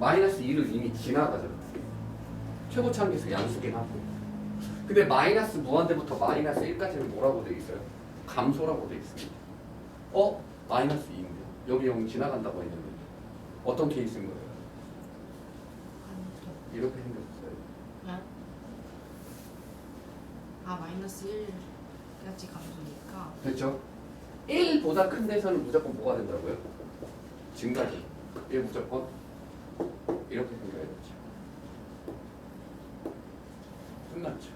마이너스 2를 이미 지나가잖아. 최고 차항계수 양수긴 하고. 근데 마이너스 무한대부터 마이너스 1까지는 뭐라고 돼 있어요? 감소라고 돼 있습니다. 어? 마이너스 2인데 여기 0 지나간다고 했는데 어떤 케이스인 거예요? 이렇게 생겼어요. 네? 아 마이너스 1까지 감소니까 됐죠? 1보다 큰 데서는 무조건 뭐가 된다고요? 증가지. 1 무조건 이렇게 되죠. 끝났죠.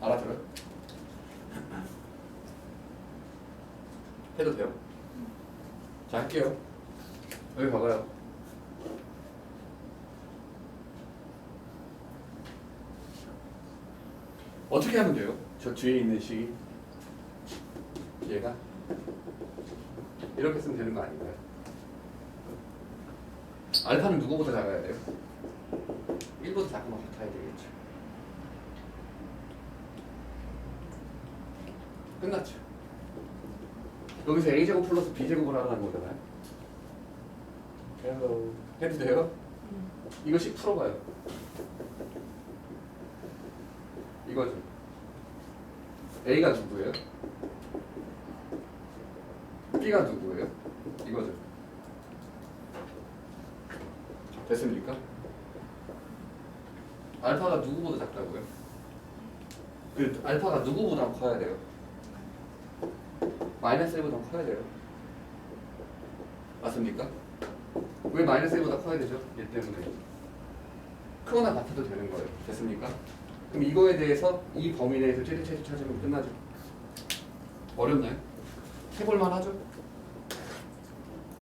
알아들어요? 해도 돼요? 자 할게요. 여기 봐봐요. 어떻게 하면 돼요? 저 뒤에 있는 식이 얘가 이렇게 쓰면 되는 거 아닌가요? 알파는 누구보다 작아야 돼요? 1보다 작은 거 같아야 되겠죠. 끝났죠. 여기서 a제곱 플러스 b제곱을 하라는 거잖아요. 헬로 해도 돼요? 이거씩 풀어봐요. 이거죠. A가 누구예요? B가 누구예요? 이거죠. 됐습니까? 알파가 누구보다 작다고요? 그 알파가 누구보다 커야 돼요? 마이너스 1보다 커야 돼요. 맞습니까? 왜 마이너스 1보다 커야 되죠? 얘 때문에. 크거나 같아도 되는 거예요. 됐습니까? 그럼 이거에 대해서 이 범위 내에서 최대 최소 찾으면 끝나죠. 어렵나요? 해볼만 하죠?